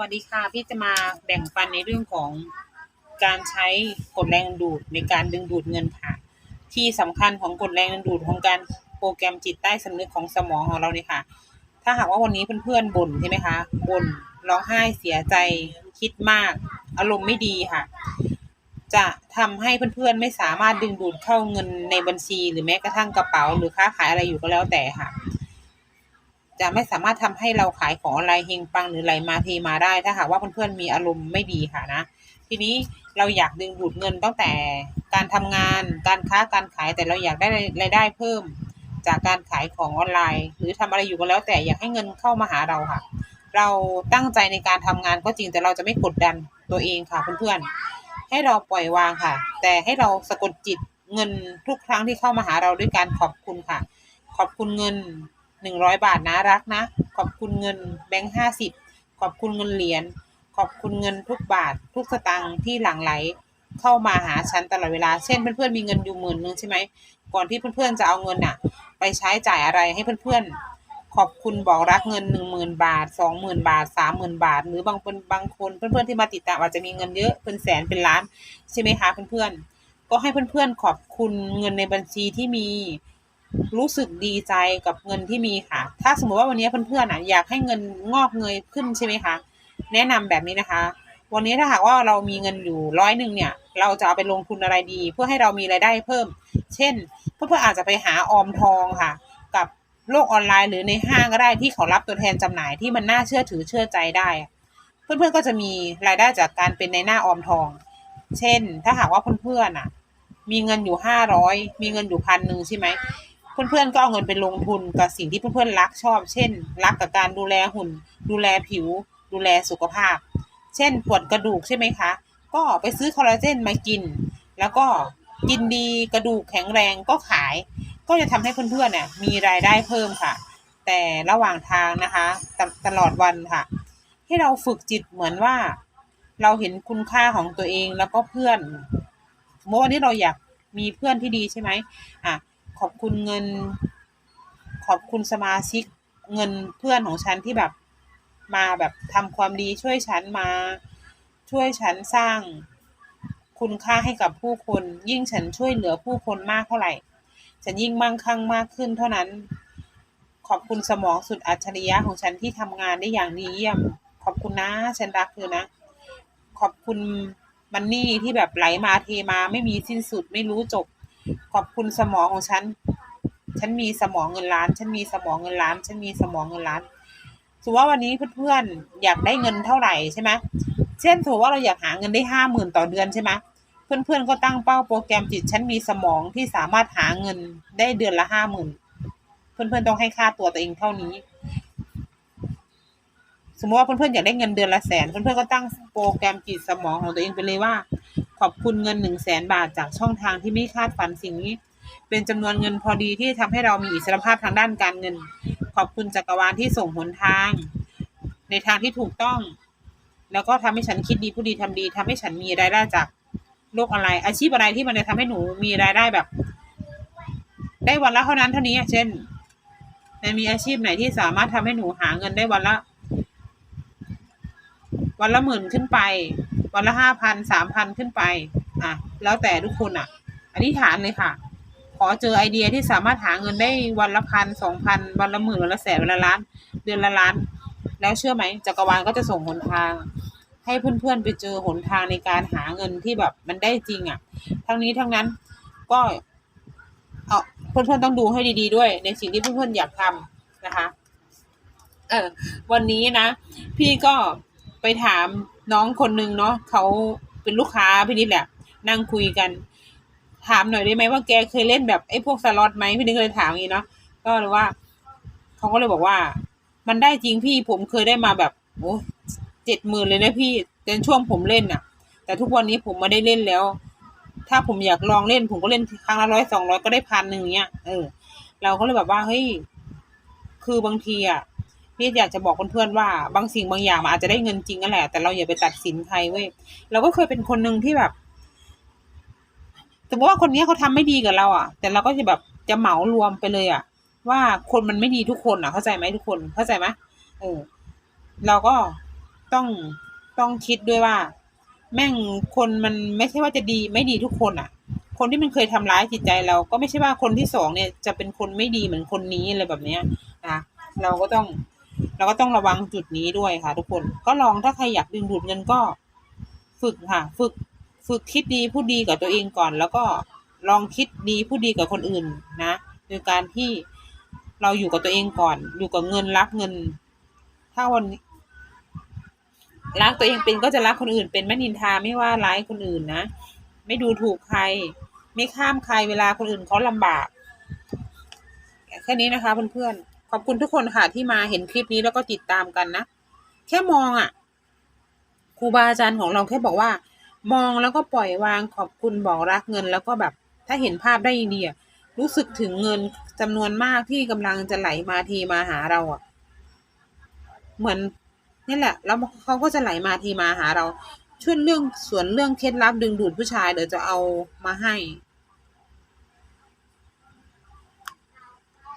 วัสดีค่ะ พี่จะมาแบ่งปันในเรื่องของการใช้กฎแรงดูดในการดึงดูดเงินค่ะ ที่สำคัญของกฎแรงดูดของการโปรแกรมจิตใต้สำนึกของสมองของเราเนี่ยค่ะ ถ้าหากว่าวันนี้เพื่อนๆบ่นใช่ไหมคะบ่นร้องไห้เสียใจคิดมาก อารมณ์ไม่ดีค่ะ จะทำให้เพื่อนๆไม่สามารถดึงดูดเข้าเงินในบัญชี หรือแม้กระทั่งกระเป๋า หรือค้าขายอะไรอยู่ก็แล้วแต่ค่ะ จะไม่สามารถทำให้เราขายของอะไรเฮงปังหรือไหลมาเทมาได้ ถ้าหากว่าเพื่อนๆมีอารมณ์ไม่ดีค่ะนะ ทีนี้เราอยากดึงดูดเงินตั้งแต่การทำงาน การค้าการขายแต่เราอยากได้รายได้เพิ่ม จากการขายของออนไลน์ หรือทำอะไรอยู่ก็แล้ว แต่อยากให้เงินเข้ามาหาเราค่ะ เราตั้งใจในการทำงานก็จริงแต่เราจะไม่กดดันตัวเองค่ะเพื่อนๆให้เราปล่อยวางค่ะ แต่ให้เราสะกดจิตเงินทุกครั้งที่เข้ามาหาเราด้วยการขอบคุณค่ะ ขอบคุณเงิน หนึ่งร้อยบาทนะรักนะ ขอบคุณเงินแบงค์ห้าสิบขอบคุณเงินเหรียญขอบคุณเงินทุกบาท ทุกสตางค์ที่หลั่งไหลเข้ามาหาฉันตลอดเวลา เช่นเพื่อนๆมีเงินอยู่หมื่นนึงใช่ไหมก่อนที่เพื่อนๆจะเอาเงินน่ะ ไปใช้จ่ายอะไรให้เพื่อนๆ ขอบคุณบอกรักเงินหนึ่งหมื่นบาทสองหมื่นบาทสามหมื่นบาท หรือบางคนบางคนเพื่อนๆที่มาติดตามอาจจะมีเงินเยอะเป็นแสนเป็นล้านใช่ไหมคะเพื่อนๆก็ให้เพื่อนๆขอบคุณเงินในบัญชีที่มี รู้สึกดีใจกับเงินที่มีค่ะ ถ้าสมมติว่าวันนี้เพื่อนๆอะอยากให้เงินงอกเงยขึ้นใช่ไหมคะ แนะนำแบบนี้นะคะ วันนี้ถ้าหากว่าเรามีเงินอยู่ร้อยหนึ่งเนี่ย เราจะเอาไปลงทุนอะไรดี เพื่อให้เรามีรายได้เพิ่ม เช่น เพื่อนๆอาจจะไปหาออมทองค่ะ กับโลกออนไลน์หรือในห้างก็ได้ที่เขารับตัวแทนจำหน่ายที่มันน่าเชื่อถือเชื่อใจได้ เพื่อนๆก็จะมีรายได้จากการเป็นในหน้าออมทอง เช่น ถ้าหากว่าเพื่อนๆอะ มีเงินอยู่ห้าร้อยมีเงินอยู่พันหนึ่งใช่ไหม เพื่อนๆก็เอาเงินไปลงทุนกับสิ่งที่เพื่อนๆรักชอบ เช่น รักกับการดูแลหุ่น ดูแลผิว ดูแลสุขภาพ เช่นปวดกระดูกใช่ไหมคะ ก็ไปซื้อคอลลาเจนมากิน แล้วก็กินดีกระดูกแข็งแรงก็ขาย ก็จะทำให้เพื่อนๆเนี่ยมีรายได้เพิ่มค่ะ แต่ระหว่างทางนะคะตตลอดวันค่ะ ให้เราฝึกจิตเหมือนว่า เราเห็นคุณค่าของตัวเองแล้วก็เพื่อนเมื่อวันนี้เราอยากมีเพื่อนที่ดีใช่ไหมอะ ขอบคุณเงิน ขอบคุณสมาชิกเงินเพื่อนของฉันที่แบบมาแบบทำความดีช่วยฉันมา ช่วยฉันสร้างคุณค่าให้กับผู้คน ยิ่งฉันช่วยเหลือผู้คนมากเท่าไหร่ ฉันยิ่งมั่งคั่งมากขึ้นเท่านั้น ขอบคุณสมองสุดอัจฉริยะของฉันที่ทำงานได้อย่างดีเยี่ยม ขอบคุณนะ ฉันรักเธอนะ ขอบคุณมันนี่ที่แบบไหลมาเทมาไม่มีสิ้นสุดไม่รู้จบ ขอบคุณสมองของฉัน ฉันมีสมองเงินล้าน ฉันมีสมองเงินล้าน ฉันมีสมองเงินล้านสมมติว่าวันนี้เพื่อนๆอยากได้เงินเท่าไหร่ใช่ไหมเช่นสมมติว่าเราอยากหาเงินได้ห้าหมื่นต่อเดือนใช่ไหมเพื่อนๆก็ตั้งเป้าโปรแกรมจิต ฉันมีสมองที่สามารถหาเงินได้เดือนละห้าหมื่นเพื่อนๆต้องให้ค่าตัวตัวเองเท่านี้ สมมติว่าเพื่อนๆอยากได้เงินเดือนละแสน เพื่อนๆก็ตั้งโปรแกรมจิตสมองของตัวเองไปเลยว่า ขอบคุณเงินหนึ่งแสนบาทจากช่องทางที่ไม่คาดฝันสิ่งนี้ เป็นจำนวนเงินพอดีที่ทำให้เรามีอิสรภาพทางด้านการเงิน ขอบคุณจักรวาลที่ส่งหนทาง ในทางที่ถูกต้อง แล้วก็ทำให้ฉันคิดดีพูดดีทำดีทำให้ฉันมีรายได้จากโลกออนไลน์อาชีพอะไรที่มันจะทำให้หนูมีรายได้แบบ ได้วันละเท่านั้นเท่านี้เช่นมันมีอาชีพไหนที่สามารถทำให้หนูหาเงินได้วันละ วันละหมื่นขึ้นไป วันละห้าพันสามพันขึ้นไป อะ แล้วแต่ทุกคนอะอธิษฐานเลยค่ะ ขอเจอไอเดียที่สามารถหาเงินได้วันละพันสองพันวันละหมื่นวันละแสนวันละล้าน เดือนละล้าน แล้วเชื่อไหมจักรวาลก็จะส่งหนทาง ให้เพื่อนๆไปเจอหนทางในการหาเงินที่แบบมันได้จริงอะ ทั้งนี้ทั้งนั้นก็เอาเพื่อนๆต้องดูให้ดี ๆ ด้วย ในสิ่งที่เพื่อนๆอยากทำนะคะ เออ วันนี้นะ พี่ก็ ไปถามน้องคนนึงเนาะเขาเป็นลูกค้าพี่นิดแหละ นั่งคุยกัน ถามหน่อยได้ไหมว่าแกเคยเล่นแบบไอ้พวกสล็อตไหมพี่นิดเคยถามอย่างนี้เนาะก็เลยว่าเขาก็เลยบอกว่า มันได้จริงพี่ผมเคยได้มาแบบโอ้เจ็ดหมื่นเลยนะพี่ในช่วงผมเล่นน่ะ แต่ทุกวันนี้ผมไม่ได้เล่นแล้ว ถ้าผมอยากลองเล่น ผมก็เล่นครั้งละร้อยสองร้อยก็ได้พันหนึ่งเนี้ยเออเราก็เลยแบบว่าเฮ้ยคือบางทีอะ พี่อยากจะบอกเพื่อนๆว่าบางสิ่งบางอย่างมันอาจจะได้เงินจริงนั่นแหละแต่เราอย่าไปตัดสินใครเว้ยเราก็เคยเป็นคนหนึ่งที่แบบสมมติว่าคนนี้เขาทำไม่ดีกับเราอะ แต่เราก็จะแบบจะเหมารวมไปเลยอะ ว่าคนมันไม่ดีทุกคนอะ เข้าใจไหมทุกคนเข้าใจไหมเออ เราก็ต้องต้องคิดด้วยว่า แม่งคนมันไม่ใช่ว่าจะดีไม่ดีทุกคนอะ คนที่มันเคยทำร้ายจิตใจเราก็ไม่ใช่ว่าคนที่สองเนี่ยจะเป็นคนไม่ดีเหมือนคนนี้อะไรแบบเนี้ยนะเราก็ต้อง เราก็ต้องระวังจุดนี้ด้วยค่ะ ทุกคนก็ลองถ้าใครอยากดึงดูดเงินก็ ฝึกค่ะ ฝึกฝึกคิดดีพูดดีกับตัวเองก่อน แล้วก็ลองคิดดีพูดดีกับคนอื่นนะโดยการที่เราอยู่กับตัวเองก่อน อยู่กับเงินรักเงิน ถ้าวันรักตัวเองเป็นก็จะรักคนอื่น เป็นไม่นินทาไม่ว่าร้ายคนอื่นนะไม่ดูถูกใคร ไม่ข้ามใครเวลาคนอื่นเขาลำบากแค่นี้นะคะเพื่อนๆ ขอบคุณทุกคนค่ะที่มาเห็นคลิปนี้แล้วก็ติดตามกันนะ แค่มองอะครูบาอาจารย์ของเราแค่บอกว่า มองแล้วก็ปล่อยวางขอบคุณบอกรักเงิน แล้วก็แบบ ถ้าเห็นภาพได้ดีอะรู้สึกถึงเงินจำนวนมากที่กำลังจะไหลมาทีมาหาเราอะ เหมือนนี่แหละ แล้วเขาก็จะไหลมาทีมาหาเราช่วยเรื่องส่วนเรื่องเคล็ดลับดึงดูดผู้ชายเดี๋ยวจะเอามาให้